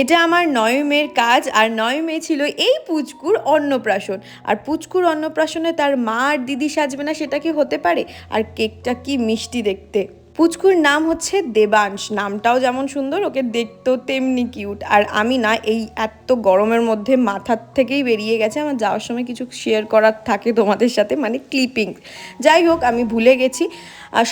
এটা আমার নয়মের কাজ, আর নয়মে ছিল এই পুচকুর অন্নপ্রাশন। আর পুচকুর অন্নপ্রাশনে তার মা আর দিদি সাজবে না, সেটা কি হতে পারে? আর কেকটা কি মিষ্টি দেখতে। পুচকুর নাম হচ্ছে দেবাংশ, নামটাও যেমন সুন্দর, ওকে দেখতেও তেমনি কিউট। আর আমি না, এই এত গরমের মধ্যে মাথার থেকেই বেরিয়ে গেছে, আমার যাওয়ার সময় কিছু শেয়ার করার থাকে তোমাদের সাথে মানে ক্লিপিং যাই হোক, আমি ভুলে গেছি।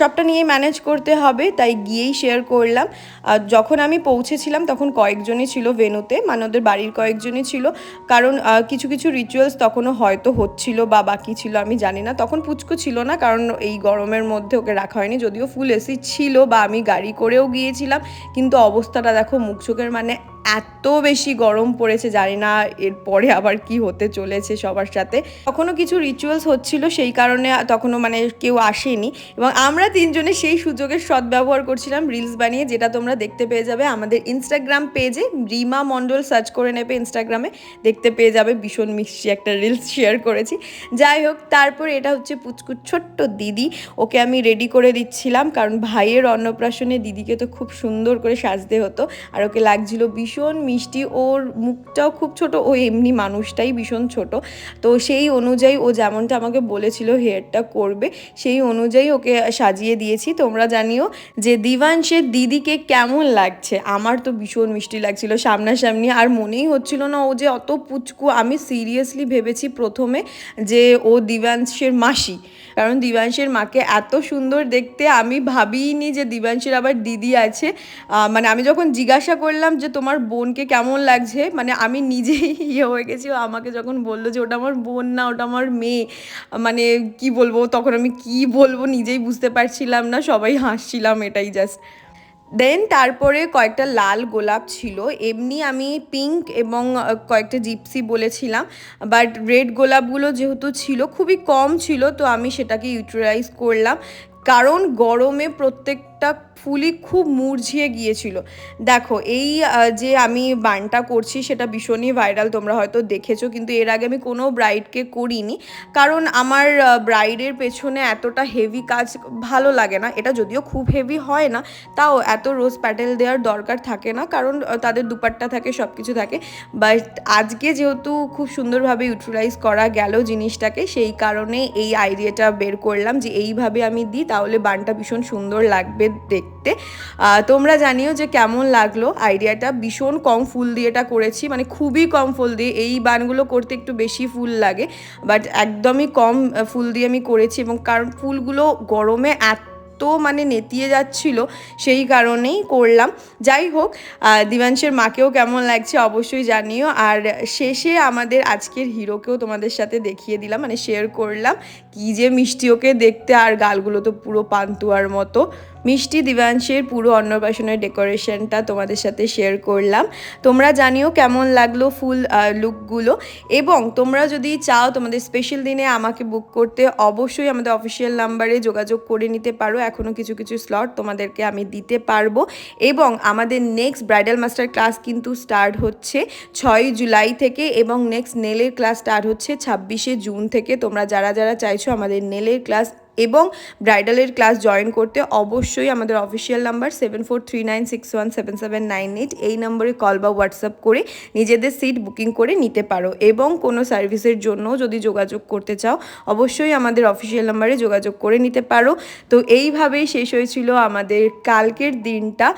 সবটা নিয়ে ম্যানেজ করতে হবে, তাই গিয়েই শেয়ার করলাম। আর যখন আমি পৌঁছেছিলাম, তখন কয়েকজনই ছিল ভেনুতে মানে ওদের বাড়ির কয়েকজনই ছিল। কারণ কিছু কিছু রিচুয়ালস তখনও হয়তো হচ্ছিল বা বাকি ছিল, আমি জানি না। তখন পুচকু ছিল না, কারণ এই গরমের মধ্যে ওকে রাখা হয়নি। যদিও ফুল এসি ছিল বা আমি গাড়ি করেও গিয়েছিলাম, কিন্তু অবস্থাটা দেখো মুখ চোখের মানে এত বেশি গরম পড়েছে, জানি না এরপরে আবার কি হতে চলেছে সবার সাথে। তখনও কিছু রিচুয়ালস হচ্ছিল, সেই কারণে তখনও মানে কেউ আসেনি। এবং আমরা তিনজনে সেই সুযোগের সদ্ব্যবহার করছিলাম রিলস বানিয়ে, যেটা তোমরা দেখতে পেয়ে যাবে আমাদের ইনস্টাগ্রাম পেজে রিমা মণ্ডল সার্চ করে নেবে ইনস্টাগ্রামে দেখতে পেয়ে যাবে, ভীষণ মিষ্টি একটা রিলস শেয়ার করেছি। যাই হোক, তারপর এটা হচ্ছে পুচকুর ছোট্ট দিদি। ওকে আমি রেডি করে দিচ্ছিলাম, কারণ ভাইয়ের অন্নপ্রাশনে দিদিকে তো খুব সুন্দর করে সাজতে হতো, আর ওকে লাগছিল ভীষণ মিষ্টি, ওর মুখটাও খুব ছোট, ও এমনি মানুষটাই ভীষণ ছোট। তো সেই অনুযায়ী ও যেমনটা আমাকে বলেছিল হেয়ারটা করবে, সেই অনুযায়ী ওকে সাজিয়ে দিয়েছি। তোমরা জানিও যে দিবাংশের দিদিকে কেমন লাগছে? আমার তো ভীষণ মিষ্টি লাগছিল সামনাসামনি। আর মনেই হচ্ছিল না ও যে অত পুচকু। আমি সিরিয়াসলি ভেবেছি প্রথমে যে ও দিবাংশের মাসি। কারণ দিবাংশের মাকে এত সুন্দর দেখতে আমি ভাবিনি যে দিবাংশের আবার দিদি আছে। মানে আমি যখন জিজ্ঞাসা করলাম যে তোমার বোনকে কেমন লাগছে? মানে আমি নিজেই ইয়ে হয়ে গেছি। আমাকে যখন বলল যে, ওটা আমার বোন না, ওটা আমার মেয়ে। মানে কি বলব, তখন আমি কি বলব নিজেই বুঝতে পারছিলাম না, সবাই হাসছিলাম এটাই জাস্ট দেন তারপরে কয়েকটা লাল গোলাপ ছিল। এমনি আমি পিঙ্ক এবং কয়েকটা জিপসি বলেছিলাম। বাট রেড গোলাপগুলো যেহেতু ছিল, খুবই কম ছিল, তো আমি সেটাকে ইউটিলাইজ করলাম। কারণ গরমে প্রত্যেকটা ফুলই খুব মুরঝিয়ে গিয়েছিল। দেখো, এই যে আমি বানটা করছি সেটা ভীষণই ভাইরাল, তোমরা হয়তো দেখেছ, কিন্তু এর আগে আমি কোনো ব্রাইডকে করিনি। কারণ আমার ব্রাইডের পেছনে এতটা হেভি কাজ ভালো লাগে না। এটা যদিও খুব হেভি হয় না, তাও এত রোজ প্যাটেল দেওয়ার দরকার থাকে না, কারণ তাদের দুপাট্টা থাকে সব কিছু থাকে। বাট আজকে যেহেতু খুব সুন্দরভাবে ইউটিলাইজ করা গেল জিনিসটাকে, সেই কারণে এই আইডিয়াটা বের করলাম যে এইভাবে আমি দিই, তাহলে বানটা ভীষণ সুন্দর লাগবে দেখতে। তোমরা জানিও যে কেমন লাগল আইডিয়াটা। ভীষণ কম ফুল দিয়ে এটা করেছি মানে খুবই কম ফুল দিয়ে। এই বানগুলো করতে একটু বেশি ফুল লাগে বাট একদমই কম ফুল দিয়ে আমি করেছি এবং কারণ ফুলগুলো গরমে এত মানে নেতিয়ে যাচ্ছিল, সেই কারণেই করলাম। যাই হোক দিবাংশের মাকেও কেমন লাগছে অবশ্যই জানিও। আর শেষে আমাদের আজকের হিরোকেও তোমাদের সাথে দেখিয়ে দিলাম মানে শেয়ার করলাম। কি যে মিষ্টি ওকে দেখতে, আর গালগুলো তো পুরো পান্তুয়ার মতো। মিষ্টি দিবাংশের পুরো অন্নপ্রাশনের ডেকোরেশনটা তোমাদের সাথে শেয়ার করলাম। তোমরা জানিও কেমন লাগল ফুল লুকগুলো এবং তোমরা যদি চাও তোমাদের স্পেশাল দিনে আমাকে বুক করতে, অবশ্যই আমাদের অফিসিয়াল নাম্বারে যোগাযোগ করে নিতে পারো। এখনও কিছু কিছু স্লট তোমাদেরকে আমি দিতে পারব এবং আমাদের নেক্সট ব্রাইডাল মাস্টার ক্লাস কিন্তু স্টার্ট হচ্ছে ছয় জুলাই থেকে এবং নেক্সট নেলের ক্লাস স্টার্ট হচ্ছে ছাব্বিশে জুন থেকে। তোমরা যারা যারা চাইছো আমাদের নেলের ক্লাস এবং ব্রাইডালের ক্লাস জয়েন করতে অবশ্যই আমাদের official number seven four three nine six one seven seven nine eight এই নম্বরে কল বা হোয়াটসঅ্যাপ করে নিজেদের সিট বুকিং করে নিতে পারো এবং কোনো সার্ভিসের জন্য যদি যোগাযোগ করতে চাও, অবশ্যই আমাদের অফিসিয়াল নাম্বারে যোগাযোগ করে নিতে পারো। তো এইভাবেই শেষ হয়েছিল আমাদের কালকের দিনটা।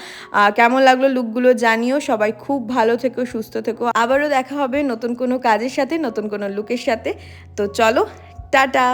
কেমন লাগল লুকগুলো জানিও। সবাই খুব ভালো থেকো, সুস্থ থেকো। আবারও দেখা হবে নতুন কোনো কাজের সাথে, নতুন কোনো লুকের সাথে। তো চলো, টাটা!